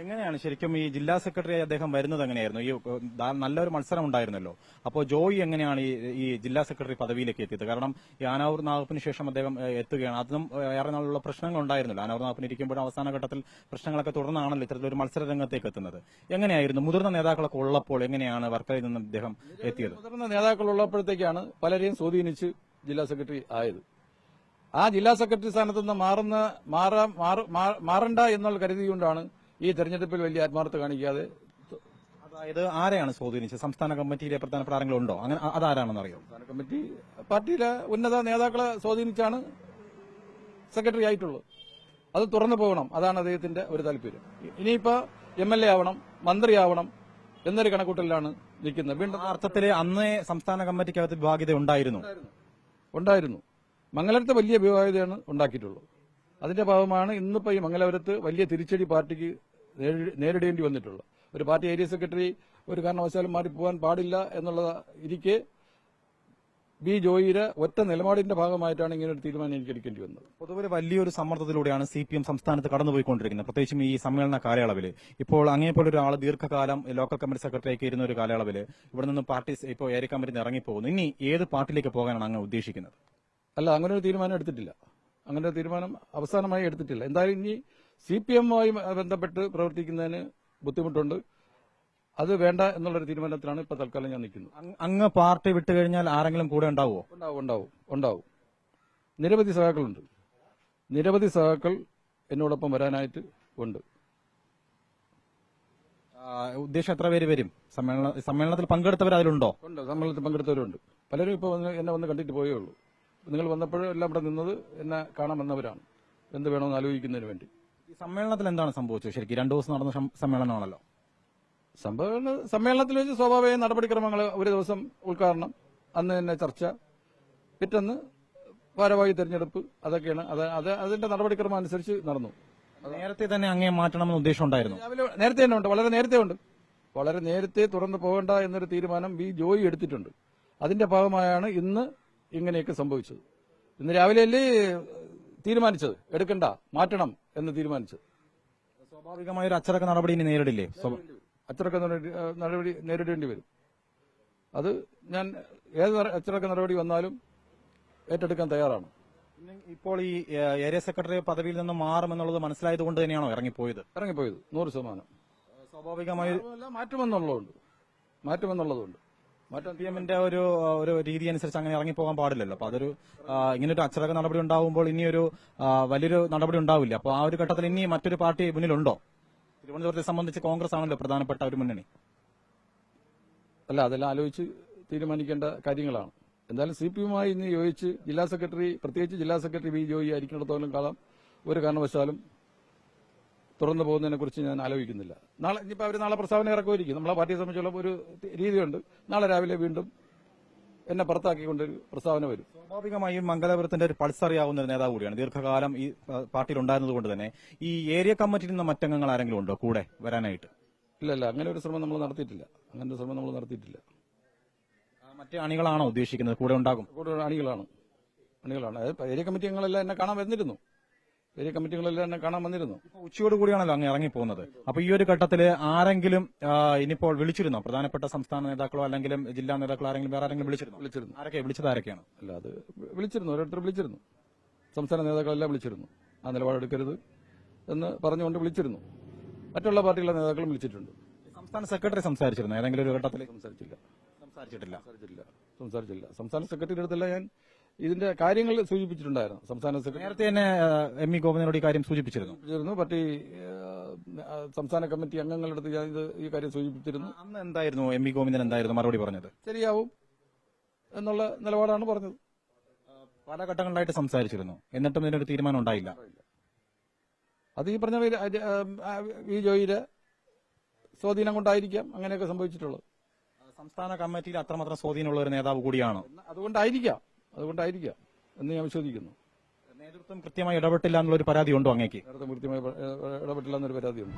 എങ്ങനെയാണ് ശരിക്കും ഈ ജില്ലാ സെക്രട്ടറി അദ്ദേഹം വരുന്നത് എങ്ങനെയായിരുന്നു? ഈ നല്ലൊരു മത്സരം ഉണ്ടായിരുന്നല്ലോ. അപ്പോൾ ജോയി എങ്ങനെയാണ് ഈ ജില്ലാ സെക്രട്ടറി പദവിയിലേക്ക് എത്തിയത്? കാരണം ഈ ആനാവൂർ നാഗപ്പിന് ശേഷം അദ്ദേഹം എത്തുകയാണ്. അതും ഏറെ നാളുള്ള പ്രശ്നങ്ങൾ ഉണ്ടായിരുന്നല്ലോ. ആനാവൂർ നാഗപ്പിന് ഇരിക്കുമ്പോഴും അവസാന ഘട്ടത്തിൽ പ്രശ്നങ്ങളൊക്കെ തുടർന്നാണല്ലോ ഇത്തരത്തിലൊരു മത്സര രംഗത്തേക്ക് എത്തുന്നത്. എങ്ങനെയായിരുന്നു? മുതിർന്ന നേതാക്കളൊക്കെ ഉള്ളപ്പോൾ എങ്ങനെയാണ് വർക്കലയിൽ നിന്ന് അദ്ദേഹം എത്തിയത്? മുതിർന്ന നേതാക്കൾ ഉള്ളപ്പോഴത്തേക്കാണ് പലരെയും സ്വാധീനിച്ച് ജില്ലാ സെക്രട്ടറി ആയത്. ആ ജില്ലാ സെക്രട്ടറി സ്ഥാനത്ത് നിന്ന് മാറുന്ന മാറണ്ട എന്നുള്ള കരുതിയുകൊണ്ടാണ് ഈ തെരഞ്ഞെടുപ്പിൽ വലിയ ആത്മാർത്ഥ കാണിക്കാതെ അതായത് ആരെയാണ് സ്വാധീനിച്ചത്? സംസ്ഥാന കമ്മിറ്റിയിലെ പ്രധാനപ്പെട്ട ആരെങ്കിലും ഉണ്ടോ അങ്ങനെ അതാരാണെന്ന് അറിയോ സംസ്ഥാന കമ്മിറ്റി പാർട്ടിയിലെ ഉന്നത നേതാക്കളെ സ്വാധീനിച്ചാണ് സെക്രട്ടറി ആയിട്ടുള്ളത്. അത് തുറന്നു പോകണം. അതാണ് അദ്ദേഹത്തിന്റെ ഒരു താല്പര്യം. ഇനിയിപ്പോ എം എൽ എ ആവണം മന്ത്രിയാവണം എന്നൊരു കണക്കൂട്ടലിലാണ് നിൽക്കുന്നത്. വീണ്ടും അർത്ഥത്തിൽ അന്നേ സംസ്ഥാന കമ്മിറ്റിക്കകത്ത് വിഭാഗിത ഉണ്ടായിരുന്നു. ഉണ്ടായിരുന്നു. മംഗലത്ത് വലിയ വിവാഹിതയാണ് ഉണ്ടാക്കിയിട്ടുള്ളത്. അതിന്റെ ഭാഗമാണ് ഇന്നിപ്പോ ഈ മംഗലപുരത്ത് വലിയ തിരിച്ചടി പാർട്ടിക്ക് നേരിടേണ്ടി വന്നിട്ടുള്ളത് ഒരു പാർട്ടി ഏരിയ സെക്രട്ടറി ഒരു കാരണവശാലും മാറി പോകാൻ പാടില്ല എന്നുള്ള ഇരിക്കെ ബി ജോയിയുടെ ഒറ്റ നിലപാടിന്റെ ഭാഗമായിട്ടാണ് ഇങ്ങനെ ഒരു തീരുമാനം എനിക്ക് എടുക്കേണ്ടി വന്നത്. പൊതുവെ വലിയൊരു സമ്മർദ്ദത്തിലൂടെയാണ് സി പി എം സംസ്ഥാനത്ത് കടന്നുപോയിക്കൊണ്ടിരിക്കുന്നത്. പ്രത്യേകിച്ചും ഈ സമ്മേളന കാലയളവിൽ ഇപ്പോൾ അങ്ങേപോലെ ഒരാൾ ദീർഘകാലം ലോക്കൽ കമ്മിറ്റി സെക്രട്ടറിയൊക്കെ ഇരുന്ന ഒരു കാലയളവിൽ ഇവിടെ നിന്ന് പാർട്ടി ഇപ്പോൾ ഏരിയ കമ്മിറ്റി നിന്ന് ഇറങ്ങിപ്പോകുന്നു. ഇനി ഏത് പാർട്ടിയിലേക്ക് പോകാനാണ് അങ്ങ് ഉദ്ദേശിക്കുന്നത്? അല്ല അങ്ങനെ ഒരു തീരുമാനം എടുത്തിട്ടില്ല. അങ്ങനെ ഒരു തീരുമാനം അവസാനമായി എടുത്തിട്ടില്ല. എന്തായാലും ഇനി സി പി എമ്മുമായി ബന്ധപ്പെട്ട് പ്രവർത്തിക്കുന്നതിന് ബുദ്ധിമുട്ടുണ്ട്. അത് വേണ്ട എന്നുള്ളൊരു തീരുമാനത്തിലാണ് ഇപ്പൊ തൽക്കാലം ഞാൻ നിൽക്കുന്നത്. അങ് അങ്ങ് പാർട്ടി വിട്ടു കഴിഞ്ഞാൽ ആരെങ്കിലും കൂടെ ഉണ്ടാവുമോ ഉണ്ടാവും ഉണ്ടാവും ഉണ്ടാവും. നിരവധി സഹാക്കളുണ്ട് നിരവധി സഹാക്കൾ എന്നോടൊപ്പം വരാനായിട്ട് ഉണ്ട്. ഉദ്ദേശം എത്ര പേര് വരും? സമ്മേളന സമ്മേളനത്തിൽ പങ്കെടുത്തവർ അതിലുണ്ടോ? ഉണ്ട് സമ്മേളനത്തിൽ പങ്കെടുത്തവരുണ്ട്. പലരും ഇപ്പോൾ എന്നെ വന്ന് കണ്ടിട്ട് പോയേ ഉള്ളൂ. നിങ്ങൾ വന്നപ്പോഴും എല്ലാം ഇവിടെ നിന്നത് എന്നെ കാണാൻ വന്നവരാണ് എന്ത് വേണമെന്ന് ആലോചിക്കുന്നതിന് വേണ്ടി. സമ്മേളനത്തിൽ എന്താണ് സംഭവിച്ചത്? ശരിക്കും രണ്ടു ദിവസം നടന്ന സമ്മേളനമാണല്ലോ. സമ്മേളന സമ്മേളനത്തിൽ വെച്ച് സ്വാഭാവിക നടപടിക്രമങ്ങൾ ഒരു ദിവസം ഉദ്ഘാടനം അന്ന് തന്നെ ചർച്ച പിറ്റന്ന് ഭാരവാഹി തെരഞ്ഞെടുപ്പ് അതൊക്കെയാണ്. അത് അത് അതിന്റെ നടപടിക്രമം അനുസരിച്ച് നടന്നു. നേരത്തെ തന്നെ അങ്ങേ മാറ്റണമെന്ന് ഉദ്ദേശം ഉണ്ടായിരുന്നു. രാവിലെ നേരത്തെ തന്നെ ഉണ്ട്. വളരെ നേരത്തെ ഉണ്ട്. വളരെ നേരത്തെ തുറന്നു പോകണ്ട എന്നൊരു തീരുമാനം വി ജോയി എടുത്തിട്ടുണ്ട്. അതിന്റെ ഭാഗമായാണ് ഇന്ന് ഇങ്ങനെയൊക്കെ സംഭവിച്ചത്. ഇന്ന് രാവിലെയല്ലേ തീരുമാനിച്ചത്? എടുക്കണ്ട. മാറ്റണം. എന്ന് തീരുമാനിച്ചു. സ്വാഭാവികമായ ഒരു അച്ചടക്ക നടപടി ഇനി നേരിടില്ലേ? അച്ചടക്ക നടപടി നേരിടേണ്ടി വരും. അത് ഞാൻ ഏത് അച്ചടക്ക നടപടി വന്നാലും ഏറ്റെടുക്കാൻ തയ്യാറാണ്. ഇപ്പോൾ ഈ ഏരിയ സെക്രട്ടറി പദവിയിൽ നിന്ന് മാറുമെന്നുള്ളത് മനസ്സിലായത് കൊണ്ട് തന്നെയാണോ ഇറങ്ങിപ്പോയത്? ഇറങ്ങിപ്പോയത്. നൂറ് ശതമാനം. സ്വാഭാവികമായി മാറ്റുമെന്നുള്ളതുണ്ട്. മാറ്റുമെന്നുള്ളതുണ്ട്. മാറ്റം പി എമ്മിന്റെ ഒരു ഒരു രീതി അനുസരിച്ച് അങ്ങനെ ഇറങ്ങിപ്പോകാൻ പാടില്ലല്ലോ. അപ്പൊ അതൊരു ഇങ്ങനെ ഒരു അച്ചടക്ക നടപടി ഉണ്ടാവുമ്പോൾ ഇനിയൊരു വലിയൊരു നടപടി ഉണ്ടാവില്ല. അപ്പൊ ആ ഒരു ഘട്ടത്തിൽ ഇനി മറ്റൊരു പാർട്ടി മുന്നിലുണ്ടോ? തിരുവനന്തപുരത്തെ സംബന്ധിച്ച് കോൺഗ്രസ് ആണല്ലോ പ്രധാനപ്പെട്ട ഒരു മുന്നണി. അല്ല അതെല്ലാം ആലോചിച്ച് തീരുമാനിക്കേണ്ട കാര്യങ്ങളാണ്. എന്തായാലും സി പി എമ്മുമായി ഇന്ന് യോജിച്ച് ജില്ലാ സെക്രട്ടറി പ്രത്യേകിച്ച് ജില്ലാ സെക്രട്ടറി ബി ജോയി ആയിരിക്കുന്നിടത്തോളം കാലം ഒരു കാരണവശാലും തുറന്നു പോകുന്നതിനെ കുറിച്ച് ഞാൻ ആലോചിക്കുന്നില്ല. നാളെ ഇനിയിപ്പോൾ അവർ നാളെ പ്രസ്താവന ഇറക്കുമായിരിക്കും. നമ്മളെ പാർട്ടിയെ സംബന്ധിച്ചുള്ള ഒരു രീതിയുണ്ട്. നാളെ രാവിലെ വീണ്ടും എന്നെ പുറത്താക്കിക്കൊണ്ടൊരു പ്രസ്താവന വരും. സ്വാഭാവികമായും മംഗലപുരത്തിന്റെ ഒരു പൾസ് അറിയാവുന്ന ഒരു നേതാവ് കൂടിയാണ്. ദീർഘകാലം ഈ പാർട്ടിയിൽ ഉണ്ടായിരുന്നത് കൊണ്ട് തന്നെ ഈ ഏരിയ കമ്മിറ്റിയിൽ നിന്ന് മറ്റംഗങ്ങൾ ആരെങ്കിലും ഉണ്ടോ കൂടെ വരാനായിട്ട്? ഇല്ല ഇല്ല അങ്ങനെ ഒരു ശ്രമം നമ്മൾ നടത്തിയിട്ടില്ല. അങ്ങനെ ഒരു ശ്രമം നമ്മൾ നടത്തിയിട്ടില്ല. മറ്റേ മറ്റ് അണികളാണോ ഉദ്ദേശിക്കുന്നത്? കൂടെ ഉണ്ടാകും. കൂടെ അണികളാണ്. അണികളാണ്. ഏരിയ കമ്മിറ്റി അംഗങ്ങളെല്ലാം എന്നെ കാണാൻ വന്നിരുന്നു. ഏരിയ കമ്മിറ്റികളെല്ലാം തന്നെ കാണാൻ വന്നിരുന്നു. ഉച്ചയോട് കൂടിയാണല്ലോ അങ്ങ് ഇറങ്ങിപ്പോകുന്നത്. അപ്പൊ ഈ ഒരു ഘട്ടത്തിൽ ആരെങ്കിലും ഇനിയിപ്പോൾ വിളിച്ചിരുന്നോ? പ്രധാനപ്പെട്ട സംസ്ഥാന നേതാക്കളോ അല്ലെങ്കിൽ ജില്ലാ നേതാക്കളോ ആരെങ്കിലും വേറെ ആരെങ്കിലും വിളിച്ചിരുന്നു? വിളിച്ചിരുന്നു. ആരൊക്കെ വിളിച്ചത് ആരൊക്കെയാണ്? അല്ല അത് വിളിച്ചിരുന്നു. ഓരോരുത്തർ വിളിച്ചിരുന്നു. സംസ്ഥാന നേതാക്കളെല്ലാം വിളിച്ചിരുന്നു. ആ നിലപാടെടുക്കരുത് എന്ന് പറഞ്ഞുകൊണ്ട് വിളിച്ചിരുന്നു. മറ്റുള്ള പാർട്ടികളുടെ നേതാക്കളും വിളിച്ചിട്ടുണ്ട്. സംസ്ഥാന സെക്രട്ടറി സംസാരിച്ചിരുന്നു? ഏതെങ്കിലും ഒരു ഘട്ടത്തിൽ സംസാരിച്ചില്ല. സംസാരിച്ചിട്ടില്ല. സംസാരിച്ചില്ല. സംസാരിച്ചില്ല. സംസ്ഥാന സെക്രട്ടറിയുടെ അടുത്തല്ല ഞാൻ ഇതിന്റെ കാര്യങ്ങൾ സൂചിപ്പിച്ചിട്ടുണ്ടായിരുന്നു. സംസ്ഥാന സെക്രട്ടറി നേരത്തെ തന്നെ എം ഇ ഗോവിന്ദനോട് ഈ കാര്യം സൂചിപ്പിച്ചിരുന്നു. സൂചിപ്പിച്ചിരുന്നു. പാർട്ടി സംസ്ഥാന കമ്മിറ്റി അംഗങ്ങളുടെ അടുത്ത് ഞാൻ ഇത് ഈ കാര്യം സൂചിപ്പിച്ചിരുന്നു. അന്ന് എന്തായിരുന്നു എം ഇ ഗോവിന്ദൻ എന്തായിരുന്നു മറുപടി പറഞ്ഞത്? ശരിയാവും എന്നുള്ള നിലപാടാണ് പറഞ്ഞത്. പല ഘട്ടങ്ങളിലായിട്ട് സംസാരിച്ചിരുന്നു. എന്നിട്ടും ഇതിനൊരു തീരുമാനം ഉണ്ടായില്ല. അത് ഈ പറഞ്ഞ വി ജോയിയുടെ സ്വാധീനം കൊണ്ടായിരിക്കാം അങ്ങനെയൊക്കെ സംഭവിച്ചിട്ടുള്ളത്. സംസ്ഥാന കമ്മിറ്റിയിൽ അത്രമാത്രം സ്വാധീനമുള്ള ഒരു നേതാവ് കൂടിയാണ്? അതുകൊണ്ടായിരിക്കാം. അതുകൊണ്ടായിരിക്കാം എന്ന് ഞാൻ വിശ്വസിക്കുന്നു. നേതൃത്വം കൃത്യമായി ഇടപെട്ടില്ല എന്നുള്ള ഒരു പരാതി ഉണ്ടോ അങ്ങേക്ക്? നേതൃത്വം കൃത്യമായി ഇടപെട്ടില്ല എന്നൊരു പരാതിയുണ്ട്.